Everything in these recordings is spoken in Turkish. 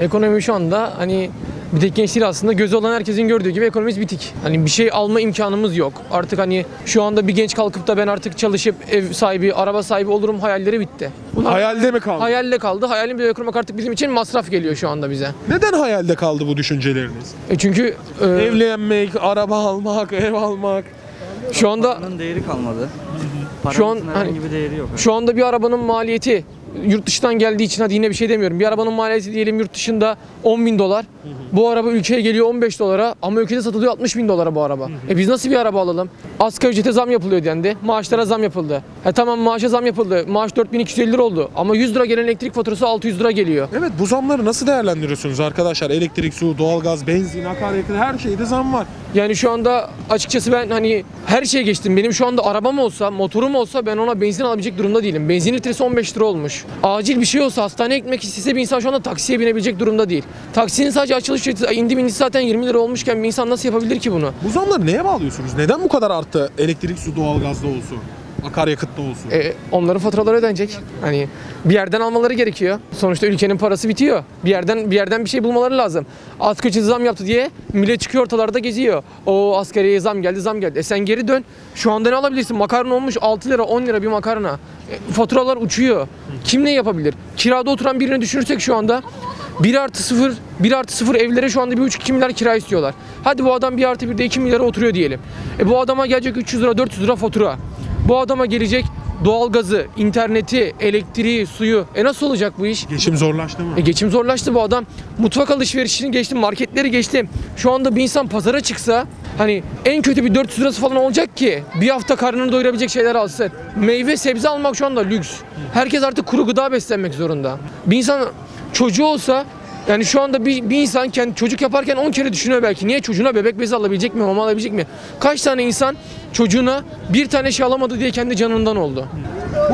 Ekonomi şu anda hani bir tek genç değil aslında gözü olan herkesin gördüğü gibi ekonomimiz bitik. Hani bir şey alma imkanımız yok. Artık hani şu anda bir genç kalkıp da ben artık çalışıp ev sahibi, araba sahibi olurum hayalleri bitti. Bunlar Hayalde mi kaldı? hayalle kaldı. Hayalin bile kurmak artık bizim için masraf geliyor şu anda bize. Neden hayalde kaldı bu düşünceleriniz? E çünkü e, Evlenmek, araba almak, ev almak. şu anda Paranın değeri kalmadı. Şu an hani- bir değeri yok. Şu anda bir arabanın maliyeti yurt dışından geldiği için hadi yine bir şey demiyorum. Bir arabanın maliyeti diyelim yurt dışında 10 bin dolar. Bu araba ülkeye geliyor 15 dolara ama ülkede satılıyor 60 bin dolara bu araba. E biz nasıl bir araba alalım? Asgari ücrete zam yapılıyor dendi. Maaşlara zam yapıldı. E tamam maaşa zam yapıldı. Maaş 4250 lira oldu. Ama 100 lira gelen elektrik faturası 600 lira geliyor. Evet bu zamları nasıl değerlendiriyorsunuz arkadaşlar? Elektrik, su, doğalgaz, benzin, akaryakıt her şeyde zam var. Yani şu anda açıkçası ben hani her şeye geçtim. Benim şu anda arabam olsa, motorum olsa ben ona benzin alabilecek durumda değilim. Benzin litresi 15 lira olmuş. Acil bir şey olsa hastaneye gitmek istese bir insan şu anda taksiye binebilecek durumda değil. Taksinin sadece açılış ücreti indi bindi zaten 20 lira olmuşken bir insan nasıl yapabilir ki bunu? Bu zamları neye bağlıyorsunuz? Neden bu kadar arttı? Elektrik, su, doğalgazda olsun, akaryakıtta olsun. E, onların faturaları ödenecek. Hani bir yerden almaları gerekiyor. Sonuçta ülkenin parası bitiyor. Bir yerden bir yerden bir şey bulmaları lazım. Asgari ücrete zam yaptı diye millet çıkıyor ortalarda geziyor. O asgariye zam geldi, zam geldi. E sen geri dön. Şu anda ne alabilirsin? Makarna olmuş 6 lira, 10 lira bir makarna. E, faturalar uçuyor. Kim ne yapabilir? Kirada oturan birini düşünürsek şu anda 1 artı 0, 1 artı 0 evlere şu anda 1,5-2 milyar kira istiyorlar. Hadi bu adam 1 artı 1'de 2 milyara oturuyor diyelim. E bu adama gelecek 300 lira, 400 lira fatura. Bu adama gelecek doğalgazı, interneti, elektriği, suyu. E nasıl olacak bu iş? Geçim zorlaştı mı? E geçim zorlaştı bu adam. Mutfak alışverişini geçtim, marketleri geçtim. Şu anda bir insan pazara çıksa hani en kötü bir 400 lirası falan olacak ki bir hafta karnını doyurabilecek şeyler alsın. Meyve sebze almak şu anda lüks. Herkes artık kuru gıda beslenmek zorunda. Bir insan çocuğu olsa yani şu anda bir, bir insan kendi çocuk yaparken 10 kere düşünüyor belki. Niye çocuğuna bebek bezi alabilecek mi, mama alabilecek mi? Kaç tane insan çocuğuna bir tane şey alamadı diye kendi canından oldu.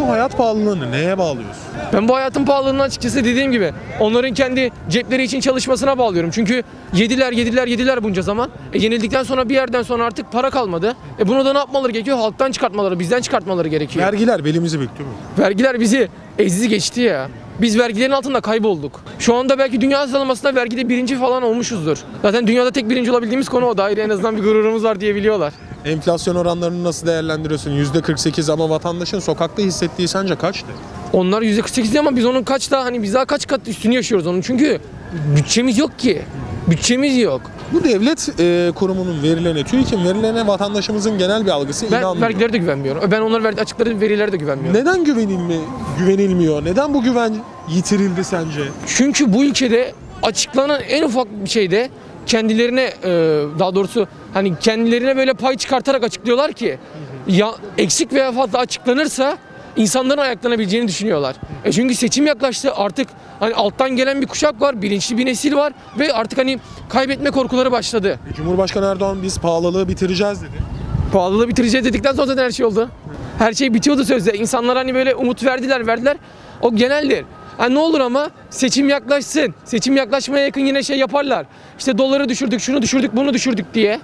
Bu hayat pahalılığını neye bağlıyorsun? Ben bu hayatın pahalılığını açıkçası dediğim gibi onların kendi cepleri için çalışmasına bağlıyorum. Çünkü yediler yediler yediler bunca zaman. E yenildikten sonra bir yerden sonra artık para kalmadı. E bunu da ne yapmaları gerekiyor? Halktan çıkartmaları, bizden çıkartmaları gerekiyor. Vergiler belimizi büktü mü? Vergiler bizi ezdi geçti ya. Biz vergilerin altında kaybolduk. Şu anda belki dünya sıralamasında vergide birinci falan olmuşuzdur. Zaten dünyada tek birinci olabildiğimiz konu o. Daire en azından bir gururumuz var diye biliyorlar. Enflasyon oranlarını nasıl değerlendiriyorsun? %48 ama vatandaşın sokakta hissettiği sence kaçtı? Onlar %48 diyor ama biz onun kaç daha hani biz daha kaç kat üstünü yaşıyoruz onun. Çünkü bütçemiz yok ki. Bütçemiz yok. Bu devlet e, kurumunun verilerine, TÜİK'in verilerine vatandaşımızın genel bir algısı Ben inanmıyor. vergilere de güvenmiyorum. Ben onların verdiği açıkladığı verilere de güvenmiyorum. Neden güvenilme, güvenilmiyor? Neden bu güven yitirildi sence? Çünkü bu ülkede açıklanan en ufak bir şeyde kendilerine e, daha doğrusu hani kendilerine böyle pay çıkartarak açıklıyorlar ki ya eksik veya fazla açıklanırsa insanların ayaklanabileceğini düşünüyorlar. E çünkü seçim yaklaştı artık hani alttan gelen bir kuşak var, bilinçli bir nesil var ve artık hani kaybetme korkuları başladı. E, Cumhurbaşkanı Erdoğan biz pahalılığı bitireceğiz dedi. Pahalılığı bitireceğiz dedikten sonra zaten her şey oldu. Her şey bitiyordu sözde. İnsanlar hani böyle umut verdiler verdiler. O geneldir. Ha ne olur ama seçim yaklaşsın. Seçim yaklaşmaya yakın yine şey yaparlar. İşte doları düşürdük, şunu düşürdük, bunu düşürdük diye.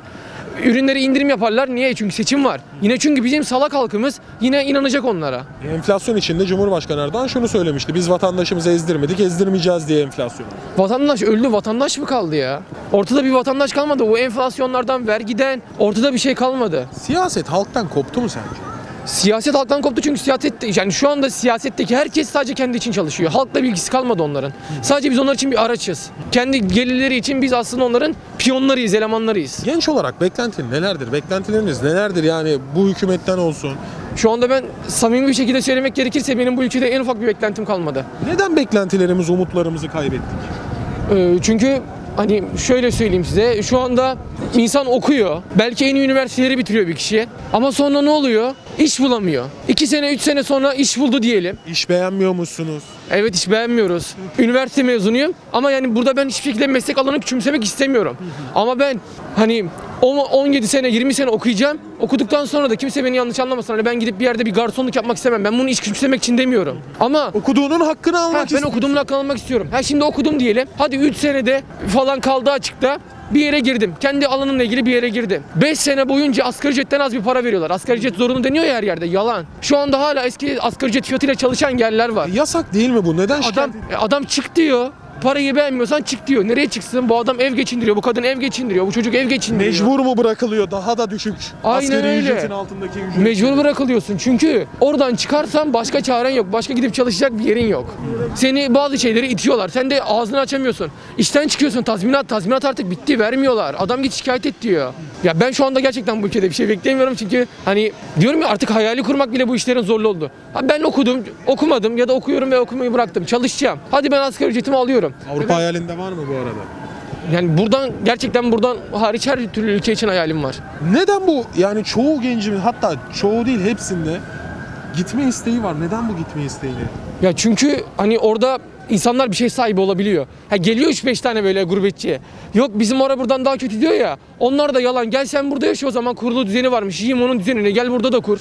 Ürünleri indirim yaparlar. Niye? Çünkü seçim var. Yine çünkü bizim salak halkımız yine inanacak onlara. Enflasyon içinde Cumhurbaşkanı Erdoğan şunu söylemişti. Biz vatandaşımızı ezdirmedik, ezdirmeyeceğiz diye enflasyonu. Vatandaş öldü, vatandaş mı kaldı ya? Ortada bir vatandaş kalmadı. O enflasyonlardan, vergiden ortada bir şey kalmadı. Siyaset halktan koptu mu sence? Siyaset halktan koptu çünkü siyaset yani şu anda siyasetteki herkes sadece kendi için çalışıyor. Halkla bilgisi kalmadı onların. Sadece biz onlar için bir araçız. Kendi gelirleri için biz aslında onların piyonlarıyız, elemanlarıyız. Genç olarak beklentin nelerdir? Beklentileriniz nelerdir yani bu hükümetten olsun? Şu anda ben samimi bir şekilde söylemek gerekirse benim bu ülkede en ufak bir beklentim kalmadı. Neden beklentilerimiz, umutlarımızı kaybettik? Ee, çünkü hani şöyle söyleyeyim size şu anda insan okuyor. Belki en iyi üniversiteleri bitiriyor bir kişi. Ama sonra ne oluyor? İş bulamıyor. 2 sene 3 sene sonra iş buldu diyelim. İş beğenmiyor musunuz? Evet hiç beğenmiyoruz. Üniversite mezunuyum ama yani burada ben hiçbir şekilde meslek alanı küçümsemek istemiyorum. Ama ben hani 17 sene 20 sene okuyacağım. Okuduktan sonra da kimse beni yanlış anlamasın. Hani ben gidip bir yerde bir garsonluk yapmak istemem. Ben bunu iş küçümsemek için demiyorum. Ama Okuduğunun hakkını ha, almak ben istiyorsun. okuduğumun hakkını almak istiyorum. Ha şimdi okudum diyelim. Hadi 3 senede falan kaldı açıkta. Bir yere girdim. Kendi alanımla ilgili bir yere girdim. 5 sene boyunca asgari ücretten az bir para veriyorlar. Asgari ücret zorunlu deniyor ya her yerde. Yalan. Şu anda hala eski asgari ücret fiyatıyla çalışan yerler var. Yasak değil mi bu? Neden Adam şikayet e, adam çık diyor. Parayı beğenmiyorsan çık diyor. Nereye çıksın? Bu adam ev geçindiriyor. Bu kadın ev geçindiriyor. Bu çocuk ev geçindiriyor. Mecbur mu bırakılıyor? Daha da düşük. Aynen Asgari öyle. ücretin altındaki ücret. Mecbur bırakılıyorsun çünkü oradan çıkarsan başka çaren yok. Başka gidip çalışacak bir yerin yok. Seni bazı şeyleri itiyorlar. Sen de ağzını açamıyorsun. İşten çıkıyorsun tazminat. Tazminat artık bitti vermiyorlar. Adam git şikayet et diyor. Ya ben şu anda gerçekten bu ülkede bir şey beklemiyorum çünkü hani diyorum ya artık hayali kurmak bile bu işlerin zorlu oldu. Ha ben okudum, okumadım ya da okuyorum ve okumayı bıraktım. Çalışacağım. Hadi ben asgari ücretimi alıyorum. Avrupa hayalinde var mı bu arada? Yani buradan gerçekten buradan hariç her türlü ülke için hayalim var. Neden bu? Yani çoğu gencimin hatta çoğu değil hepsinde gitme isteği var. Neden bu gitme isteği? Ya çünkü hani orada insanlar bir şey sahibi olabiliyor. Ha geliyor 3-5 tane böyle gurbetçi. Yok bizim ara buradan daha kötü diyor ya. Onlar da yalan. Gel sen burada yaşa o zaman kurulu düzeni varmış. Yiyeyim onun düzenini. Gel burada da kur.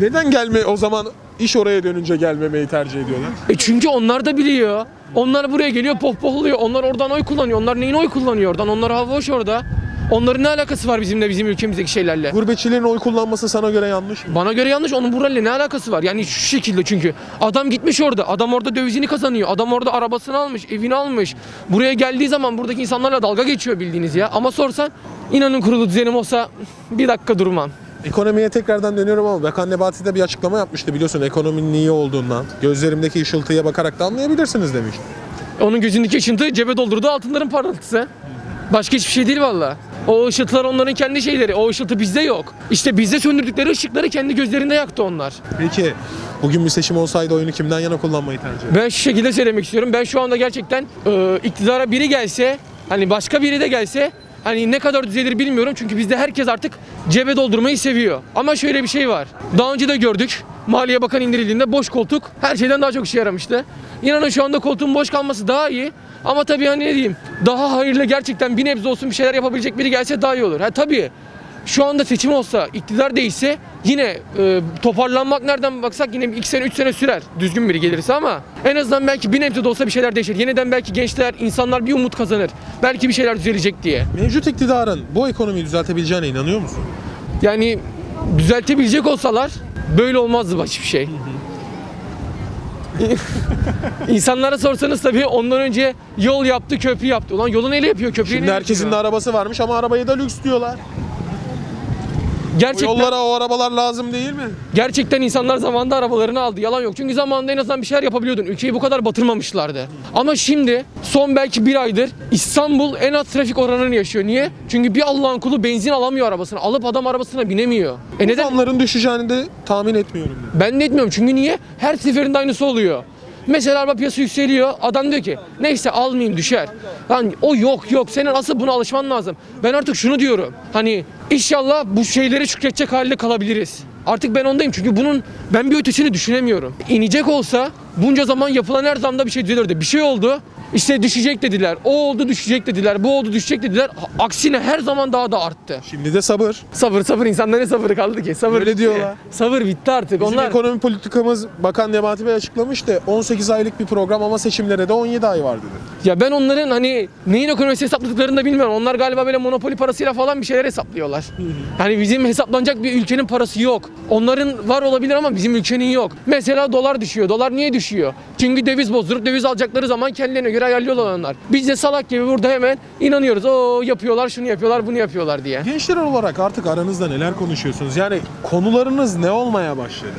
Neden gelme o zaman iş oraya dönünce gelmemeyi tercih ediyorlar? E çünkü onlar da biliyor. Onlar buraya geliyor pohpohluyor. Onlar oradan oy kullanıyor. Onlar neyin oy kullanıyor oradan? Onlar hava hoş orada. Onların ne alakası var bizimle bizim ülkemizdeki şeylerle? Gurbetçilerin oy kullanması sana göre yanlış mı? Bana göre yanlış. Onun burayla ne alakası var? Yani şu şekilde çünkü. Adam gitmiş orada. Adam orada dövizini kazanıyor. Adam orada arabasını almış, evini almış. Buraya geldiği zaman buradaki insanlarla dalga geçiyor bildiğiniz ya. Ama sorsan inanın kurulu düzenim olsa bir dakika durmam. Ekonomiye tekrardan dönüyorum ama Bakan Nebati de bir açıklama yapmıştı biliyorsun ekonominin iyi olduğundan. Gözlerimdeki ışıltıya bakarak da anlayabilirsiniz demiş. Onun gözündeki ışıntı cebe doldurduğu altınların parıltısı. Başka hiçbir şey değil valla. O ışıltılar onların kendi şeyleri. O ışıltı bizde yok. İşte bizde söndürdükleri ışıkları kendi gözlerinde yaktı onlar. Peki bugün bir seçim olsaydı oyunu kimden yana kullanmayı tercih eder? Ben şu şekilde söylemek istiyorum. Ben şu anda gerçekten e, iktidara biri gelse, hani başka biri de gelse hani ne kadar düzelir bilmiyorum. Çünkü bizde herkes artık cebe doldurmayı seviyor. Ama şöyle bir şey var. Daha önce de gördük. Maliye Bakanı indirildiğinde boş koltuk her şeyden daha çok işe yaramıştı. İnanın şu anda koltuğun boş kalması daha iyi. Ama tabii hani ne diyeyim daha hayırlı gerçekten bir nebze olsun bir şeyler yapabilecek biri gelse daha iyi olur. Ha tabii şu anda seçim olsa, iktidar değişse yine e, toparlanmak nereden baksak yine 2 sene 3 sene sürer düzgün biri gelirse ama en azından belki bir nebze de olsa bir şeyler değişir. Yeniden belki gençler, insanlar bir umut kazanır. Belki bir şeyler düzelecek diye. Mevcut iktidarın bu ekonomiyi düzeltebileceğine inanıyor musun? Yani düzeltebilecek olsalar böyle olmazdı hiçbir şey. İnsanlara sorsanız tabii ondan önce yol yaptı, köprü yaptı. Ulan yolu neyle yapıyor, köprüyü Şimdi neyle herkesin de yapıyor? arabası varmış ama arabayı da lüks diyorlar. Gerçekten... yollara o arabalar lazım değil mi? Gerçekten insanlar zamanında arabalarını aldı. Yalan yok. Çünkü zamanında en azından bir şeyler yapabiliyordun. Ülkeyi bu kadar batırmamışlardı. Ama şimdi son belki bir aydır İstanbul en az trafik oranını yaşıyor. Niye? Çünkü bir Allah'ın kulu benzin alamıyor arabasına. Alıp adam arabasına binemiyor. E neden? zamların düşeceğini de tahmin etmiyorum. dedi. Ben de etmiyorum. Çünkü niye? Her seferinde aynısı oluyor. Mesela araba piyasa yükseliyor. Adam diyor ki neyse almayayım düşer. Lan o yok yok. Senin asıl buna alışman lazım. Ben artık şunu diyorum. Hani inşallah bu şeyleri şükredecek halde kalabiliriz. Artık ben ondayım çünkü bunun ben bir ötesini düşünemiyorum. İnecek olsa bunca zaman yapılan her zamda bir şey düzelirdi. Bir şey oldu. İşte düşecek dediler. O oldu düşecek dediler. Bu oldu düşecek dediler. Aksine her zaman daha da arttı. Şimdi de sabır. Sabır sabır insanların ne sabrı kaldı ki? Sabır Öyle bitti. diyorlar. Sabır bitti artık. Bizim Onlar ekonomi politikamız Bakan Nebati Bey açıklamıştı. 18 aylık bir program ama seçimlere de 17 ay var dedi. Ya ben onların hani neyin ekonomisi hesapladıklarını da bilmiyorum. Onlar galiba böyle monopoli parasıyla falan bir şeyler hesaplıyorlar. Hani bizim hesaplanacak bir ülkenin parası yok. Onların var olabilir ama bizim ülkenin yok. Mesela dolar düşüyor. Dolar niye düşüyor? Çünkü döviz bozdurup döviz alacakları zaman kendilerine göre ayarlıyorlar onlar. Biz de salak gibi burada hemen inanıyoruz. O yapıyorlar, şunu yapıyorlar, bunu yapıyorlar diye. Gençler olarak artık aranızda neler konuşuyorsunuz? Yani konularınız ne olmaya başladı?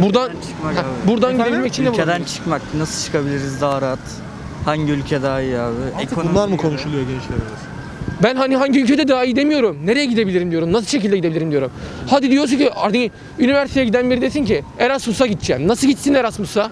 Buradan çıkmak abi. buradan Efendim? gidebilmek için de Ülkeden buradayız. çıkmak nasıl çıkabiliriz daha rahat? Hangi ülke daha iyi abi? Artık Ekonomi- bunlar mı konuşuluyor gençler arasında? Ben hani hangi ülkede daha iyi demiyorum. Nereye gidebilirim diyorum. Nasıl şekilde gidebilirim diyorum. Hadi diyorsun ki hani üniversiteye giden biri desin ki Erasmus'a gideceğim. Nasıl gitsin Erasmus'a?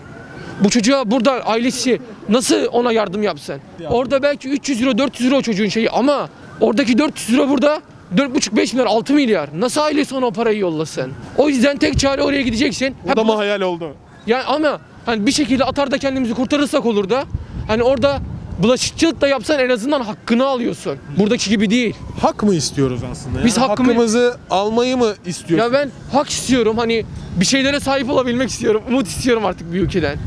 Bu çocuğa burada ailesi nasıl ona yardım yapsın? Orada belki 300 euro 400 euro çocuğun şeyi ama oradaki 400 euro burada 4,5-5 milyar 6 milyar. Nasıl ailesi ona o parayı yollasın? O yüzden tek çare oraya gideceksin. O da mı hayal oldu? Yani ama hani bir şekilde atar da kendimizi kurtarırsak olur da hani orada bulaşıkçılık da yapsan en azından hakkını alıyorsun. Buradaki gibi değil. Hak mı istiyoruz aslında? Biz Yani hakkımı- hakkımızı almayı mı istiyoruz? Ya ben hak istiyorum hani bir şeylere sahip olabilmek istiyorum. Umut istiyorum artık bir ülkeden.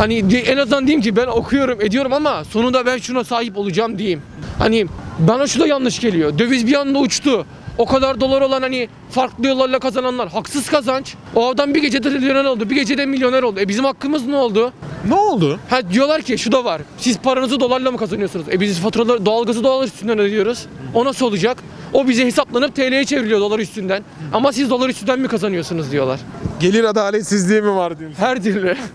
Hani en azından diyeyim ki ben okuyorum ediyorum ama sonunda ben şuna sahip olacağım diyeyim. Hani bana şu da yanlış geliyor. Döviz bir anda uçtu. O kadar dolar olan hani farklı yollarla kazananlar haksız kazanç. O adam bir gecede milyoner oldu, bir gecede milyoner oldu. E bizim hakkımız ne oldu? Ne oldu? Ha diyorlar ki şu da var. Siz paranızı dolarla mı kazanıyorsunuz? E biz faturaları doğalgazı dolar üstünden ödüyoruz. O nasıl olacak? O bize hesaplanıp TL'ye çevriliyor dolar üstünden. Ama siz dolar üstünden mi kazanıyorsunuz diyorlar. Gelir adaletsizliği mi var diyorsun? Her türlü.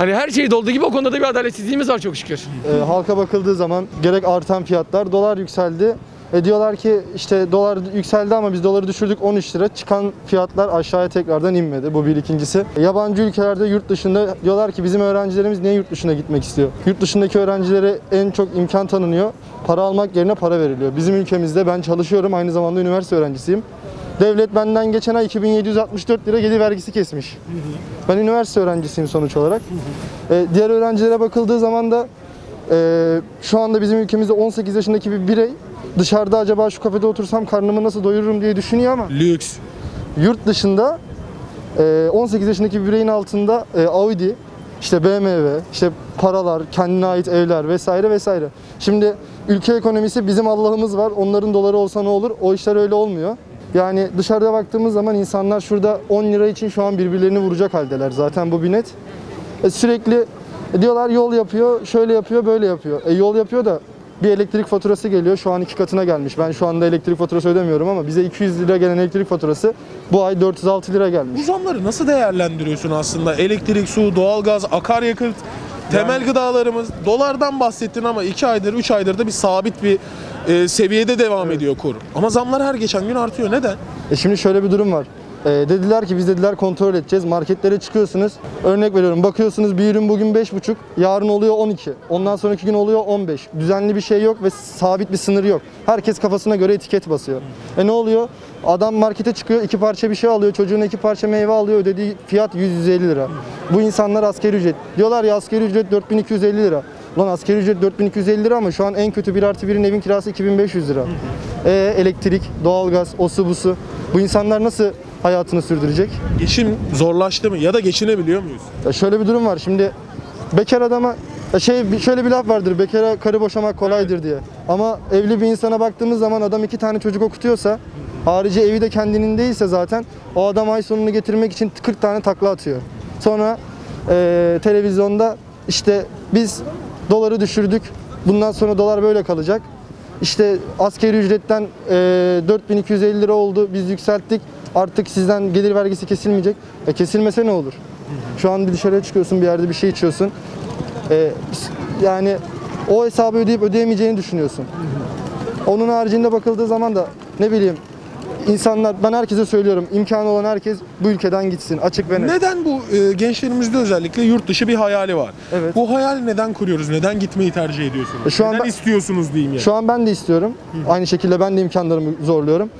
hani her şeyde olduğu gibi o konuda da bir adaletsizliğimiz var çok şükür. E, halka bakıldığı zaman gerek artan fiyatlar, dolar yükseldi. E diyorlar ki işte dolar yükseldi ama biz doları düşürdük 13 lira. Çıkan fiyatlar aşağıya tekrardan inmedi. Bu bir ikincisi. Yabancı ülkelerde yurt dışında diyorlar ki bizim öğrencilerimiz niye yurt dışına gitmek istiyor? Yurt dışındaki öğrencilere en çok imkan tanınıyor. Para almak yerine para veriliyor. Bizim ülkemizde ben çalışıyorum aynı zamanda üniversite öğrencisiyim. Devlet benden geçen ay 2764 lira gelir vergisi kesmiş. Ben üniversite öğrencisiyim sonuç olarak. E, diğer öğrencilere bakıldığı zaman da ee, şu anda bizim ülkemizde 18 yaşındaki bir birey dışarıda acaba şu kafede otursam karnımı nasıl doyururum diye düşünüyor ama Lüks. yurt dışında e, 18 yaşındaki bir bireyin altında e, Audi, işte BMW, işte paralar, kendine ait evler vesaire vesaire. Şimdi ülke ekonomisi bizim Allah'ımız var. Onların doları olsa ne olur? O işler öyle olmuyor. Yani dışarıda baktığımız zaman insanlar şurada 10 lira için şu an birbirlerini vuracak haldeler. Zaten bu bir net. E, sürekli e, diyorlar yol yapıyor, şöyle yapıyor, böyle yapıyor. E, yol yapıyor da bir elektrik faturası geliyor. Şu an iki katına gelmiş. Ben şu anda elektrik faturası ödemiyorum ama bize 200 lira gelen elektrik faturası bu ay 406 lira gelmiş. Bu zamları nasıl değerlendiriyorsun aslında? Elektrik, su, doğalgaz, akaryakıt, temel gıdalarımız. Dolardan bahsettin ama 2 aydır, 3 aydır da bir sabit bir e, seviyede devam ediyor kur. Ama zamlar her geçen gün artıyor. Neden? E şimdi şöyle bir durum var. E, dediler ki biz dediler kontrol edeceğiz. Marketlere çıkıyorsunuz. Örnek veriyorum bakıyorsunuz bir ürün bugün 5,5, yarın oluyor 12. Ondan sonraki gün oluyor 15. Düzenli bir şey yok ve sabit bir sınır yok. Herkes kafasına göre etiket basıyor. E ne oluyor? Adam markete çıkıyor, iki parça bir şey alıyor, çocuğuna iki parça meyve alıyor, ödediği fiyat 100-150 lira. Bu insanlar asgari ücret. Diyorlar ya asgari ücret 4250 lira. Lan asgari ücret 4250 lira ama şu an en kötü bir artı birin evin kirası 2500 lira. E, elektrik, doğalgaz, osu busu. Bu insanlar nasıl hayatını sürdürecek? Geçim zorlaştı mı ya da geçinebiliyor muyuz? Ya şöyle bir durum var. Şimdi bekar adama ya şey şöyle bir laf vardır. Bekara karı boşamak kolaydır diye. Ama evli bir insana baktığımız zaman adam iki tane çocuk okutuyorsa harici evi de kendinin değilse zaten o adam ay sonunu getirmek için 40 tane takla atıyor. Sonra eee, televizyonda işte biz doları düşürdük. Bundan sonra dolar böyle kalacak. İşte askeri ücretten eee 4250 lira oldu. Biz yükselttik. Artık sizden gelir vergisi kesilmeyecek. E kesilmese ne olur? Şu an bir dışarıya çıkıyorsun, bir yerde bir şey içiyorsun. Ee, yani o hesabı ödeyip ödeyemeyeceğini düşünüyorsun. Onun haricinde bakıldığı zaman da ne bileyim insanlar ben herkese söylüyorum imkanı olan herkes bu ülkeden gitsin açık ve net. Neden bu e, gençlerimizde özellikle yurt dışı bir hayali var? Evet. Bu hayali neden kuruyoruz? Neden gitmeyi tercih ediyorsunuz? E, şu an neden ben- istiyorsunuz diyeyim yani. Şu an ben de istiyorum. Aynı şekilde ben de imkanlarımı zorluyorum.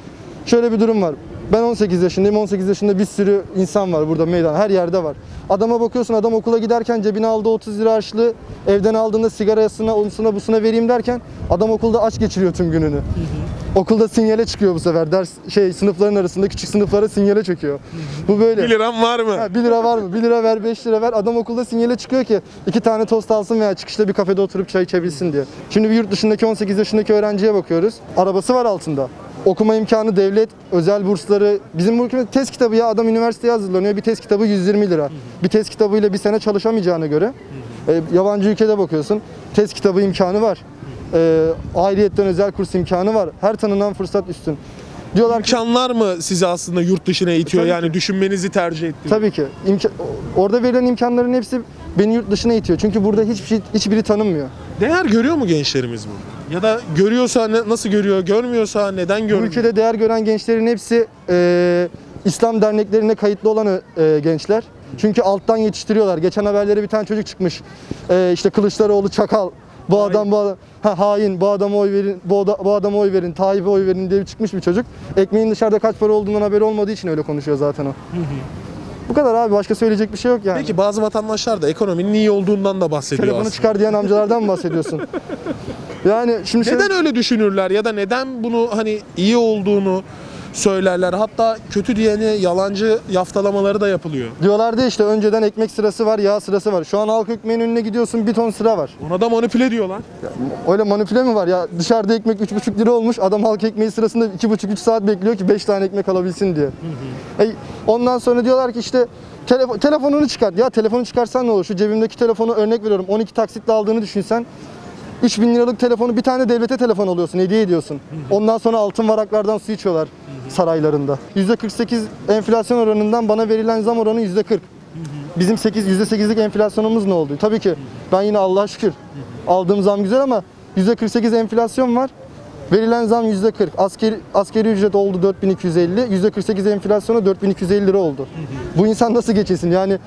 Şöyle bir durum var. Ben 18 yaşındayım. 18 yaşında bir sürü insan var burada meydan. Her yerde var. Adama bakıyorsun adam okula giderken cebine aldığı 30 lira harçlığı evden aldığında sigarasına, onusuna, busuna vereyim derken adam okulda aç geçiriyor tüm gününü. Okulda sinyale çıkıyor bu sefer. Ders şey sınıfların arasında küçük sınıflara sinyale çöküyor. Bu böyle. 1 liram var mı? Ha, 1 lira var mı? 1 lira ver, 5 lira ver. Adam okulda sinyale çıkıyor ki iki tane tost alsın veya çıkışta bir kafede oturup çay içebilsin diye. Şimdi bir yurt dışındaki 18 yaşındaki öğrenciye bakıyoruz. Arabası var altında. Okuma imkanı devlet, özel bursları. Bizim bu ülkemizde test kitabı ya adam üniversiteye hazırlanıyor. Bir test kitabı 120 lira. Bir test kitabıyla bir sene çalışamayacağına göre. e, yabancı ülkede bakıyorsun. Test kitabı imkanı var. E, ayrıyetten özel kurs imkanı var. Her tanınan fırsat üstün. Diyorlar ki İmkanlar mı sizi aslında yurt dışına itiyor? Tabii yani düşünmenizi tercih ettiriyor. Tabii ki. İmka- orada verilen imkanların hepsi beni yurt dışına itiyor. Çünkü burada hiçbir şey, hiçbiri tanınmıyor. Değer görüyor mu gençlerimiz bunu? Ya da görüyorsa ne- nasıl görüyor? Görmüyorsa neden Bu görmüyor? ülkede değer gören gençlerin hepsi e, İslam derneklerine kayıtlı olan e, gençler. Çünkü alttan yetiştiriyorlar. Geçen haberlere bir tane çocuk çıkmış. E, işte Kılıçdaroğlu çakal. Bu adam bu adam ha, hain. Bu adama oy verin. Bu, oda- bu adama oy verin. Tayyip'e oy verin diye çıkmış bir çocuk. Ekmeğin dışarıda kaç para olduğundan haberi olmadığı için öyle konuşuyor zaten o. Bu kadar abi. Başka söyleyecek bir şey yok yani. Peki bazı vatandaşlar da ekonominin iyi olduğundan da bahsediyor Telefonu aslında. çıkar diyen amcalardan mı bahsediyorsun? Yani şimdi Neden öyle düşünürler ya da neden bunu hani iyi olduğunu söylerler. Hatta kötü diyeni yalancı yaftalamaları da yapılıyor. Diyorlardı işte önceden ekmek sırası var, yağ sırası var. Şu an halk ekmeğinin önüne gidiyorsun bir ton sıra var. Ona da manipüle diyorlar. Öyle manipüle mi var ya? Dışarıda ekmek 3,5 lira olmuş. Adam halk ekmeği sırasında 2,5-3 saat bekliyor ki 5 tane ekmek alabilsin diye. E, ondan sonra diyorlar ki işte telefo- telefonunu çıkart. Ya telefonu çıkarsan ne olur? Şu cebimdeki telefonu örnek veriyorum. 12 taksitle aldığını düşünsen 3000 liralık telefonu bir tane devlete telefon alıyorsun, hediye ediyorsun. Ondan sonra altın varaklardan su içiyorlar saraylarında. %48 enflasyon oranından bana verilen zam oranı %40. Bizim 8 %8'lik enflasyonumuz ne oldu? Tabii ki ben yine Allah'a şükür aldığım zam güzel ama %48 enflasyon var. Verilen zam %40. Askeri, askeri ücret oldu 4250. %48 enflasyona 4250 lira oldu. Bu insan nasıl geçesin? Yani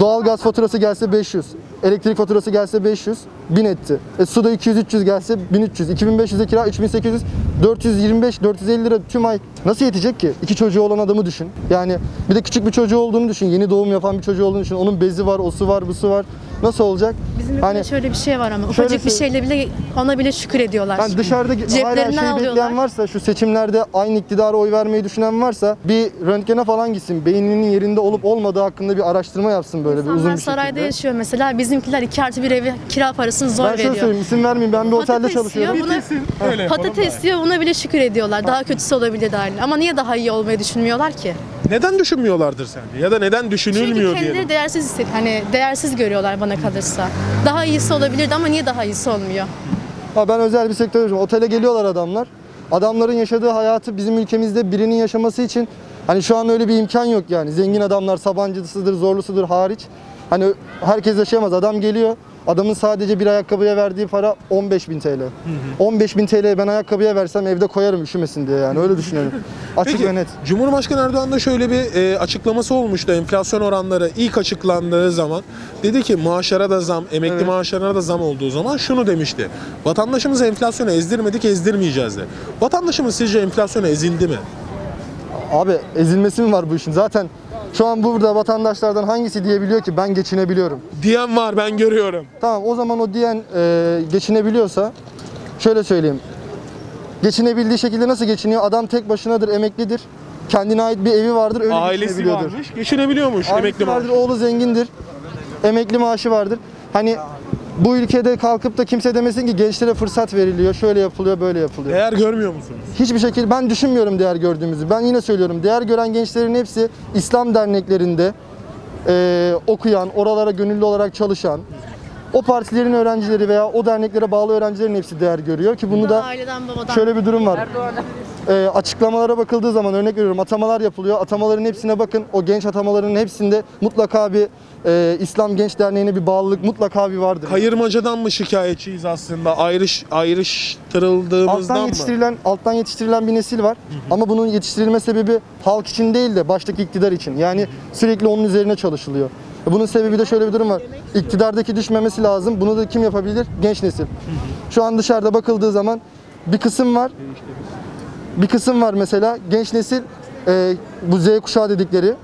doğalgaz faturası gelse 500. Elektrik faturası gelse 500. 1000 etti. E, suda 200-300 gelse 1300. 2500'e kira 3800. 425, 450 lira tüm ay. Nasıl yetecek ki? İki çocuğu olan adamı düşün. Yani bir de küçük bir çocuğu olduğunu düşün. Yeni doğum yapan bir çocuğu olduğunu düşün. Onun bezi var, osu var, busu var. Nasıl olacak? Bizim ülkede Hani şöyle bir şey var ama Şöyle ufacık bir söyle- şeyle bile ona bile şükür ediyorlar. Yani dışarıda hala şey alıyorlar. bekleyen varsa, şu seçimlerde aynı iktidara oy vermeyi düşünen varsa bir röntgene falan gitsin. Beyninin yerinde olup olmadığı hakkında bir araştırma yapsın böyle bir uzun İnsanlar bir sarayda şekilde. yaşıyor mesela. Bizimkiler 2 artı bir evi kira parasını zor Ben şöyle veriyor. söyleyeyim, isim vermeyeyim. Ben bir otelde Patates çalışıyorum. yiyor, buna, Öyle patates diyor buna bile şükür ediyorlar. Daha kötüsü olabilir dahil. Ama niye daha iyi olmayı düşünmüyorlar ki? Neden düşünmüyorlardır sence? Ya da neden Çünkü düşünülmüyor kendileri diyelim. değersiz hisset, hani değersiz görüyorlar bana kalırsa. Daha iyisi olabilirdi ama niye daha iyisi olmuyor? Ha ben özel bir sektör çalışıyorum. Otele geliyorlar adamlar. Adamların yaşadığı hayatı bizim ülkemizde birinin yaşaması için hani şu an öyle bir imkan yok yani. Zengin adamlar Sabancısıdır, Zorlusudur hariç. Hani herkes yaşayamaz. Adam geliyor. Adamın sadece bir ayakkabıya verdiği para 15.000 TL. 15.000 TL ben ayakkabıya versem evde koyarım üşümesin diye yani öyle düşünüyorum. Açık Peki ve net. Cumhurbaşkanı Erdoğan da şöyle bir e, açıklaması olmuştu enflasyon oranları ilk açıklandığı zaman. Dedi ki maaşlara da zam, emekli Evet. maaşlarına da zam olduğu zaman şunu demişti. Vatandaşımızı enflasyona ezdirmedik, ezdirmeyeceğiz de. Vatandaşımız sizce enflasyona ezildi mi? Abi ezilmesi mi var bu işin? Zaten şu an burada vatandaşlardan hangisi diyebiliyor ki ben geçinebiliyorum? Diyen var ben görüyorum. Tamam o zaman o diyen e, geçinebiliyorsa şöyle söyleyeyim. Geçinebildiği şekilde nasıl geçiniyor? Adam tek başınadır, emeklidir. Kendine ait bir evi vardır, öyle Ailesi geçinebiliyordur. varmış, geçinebiliyormuş Ailesi emekli vardır, maaşı. oğlu zengindir. Emekli maaşı vardır. Hani bu ülkede kalkıp da kimse demesin ki gençlere fırsat veriliyor, şöyle yapılıyor, böyle yapılıyor. Değer görmüyor musunuz? Hiçbir şekilde ben düşünmüyorum değer gördüğümüzü. Ben yine söylüyorum. Değer gören gençlerin hepsi İslam derneklerinde eee, okuyan, oralara gönüllü olarak çalışan, o partilerin öğrencileri veya o derneklere bağlı öğrencilerin hepsi değer görüyor ki bunu da aileden babadan şöyle bir durum var. Eee, açıklamalara bakıldığı zaman örnek veriyorum atamalar yapılıyor. Atamaların hepsine bakın. O genç atamaların hepsinde mutlaka bir eee, İslam Genç Derneği'ne bir bağlılık mutlaka bir vardır. Kayırmacadan mı şikayetçiyiz aslında? Ayrış ayrıştırıldığımızdan alttan mı? yetiştirilen alttan yetiştirilen bir nesil var. Ama bunun yetiştirilme sebebi halk için değil de baştaki iktidar için. Yani sürekli onun üzerine çalışılıyor. Bunun sebebi de şöyle bir durum var. İktidardaki düşmemesi lazım. Bunu da kim yapabilir? Genç nesil. Şu an dışarıda bakıldığı zaman bir kısım var. Bir kısım var mesela genç nesil e, bu Z kuşağı dedikleri.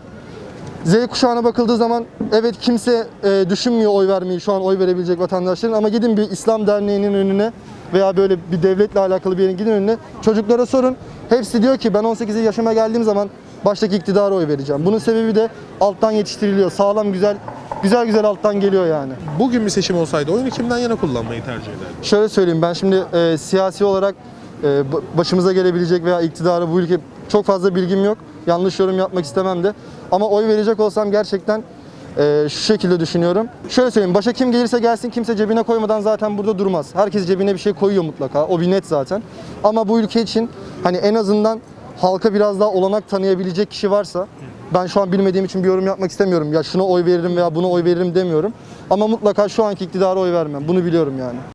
Z kuşağına bakıldığı zaman evet kimse e, düşünmüyor oy vermeyi şu an oy verebilecek vatandaşların ama gidin bir İslam derneğinin önüne veya böyle bir devletle alakalı bir yerin gidin önüne çocuklara sorun. Hepsi diyor ki ben 18 yaşıma geldiğim zaman baştaki iktidara oy vereceğim. Bunun sebebi de alttan yetiştiriliyor. Sağlam güzel güzel güzel alttan geliyor yani. Bugün bir seçim olsaydı oyunu kimden yana kullanmayı tercih ederdin? Şöyle söyleyeyim ben şimdi e, siyasi olarak başımıza gelebilecek veya iktidarı bu ülke çok fazla bilgim yok. Yanlış yorum yapmak istemem de. Ama oy verecek olsam gerçekten e, şu şekilde düşünüyorum. Şöyle söyleyeyim başa kim gelirse gelsin kimse cebine koymadan zaten burada durmaz. Herkes cebine bir şey koyuyor mutlaka. O bir net zaten. Ama bu ülke için hani en azından halka biraz daha olanak tanıyabilecek kişi varsa ben şu an bilmediğim için bir yorum yapmak istemiyorum. Ya şuna oy veririm veya buna oy veririm demiyorum. Ama mutlaka şu anki iktidara oy vermem. Bunu biliyorum yani.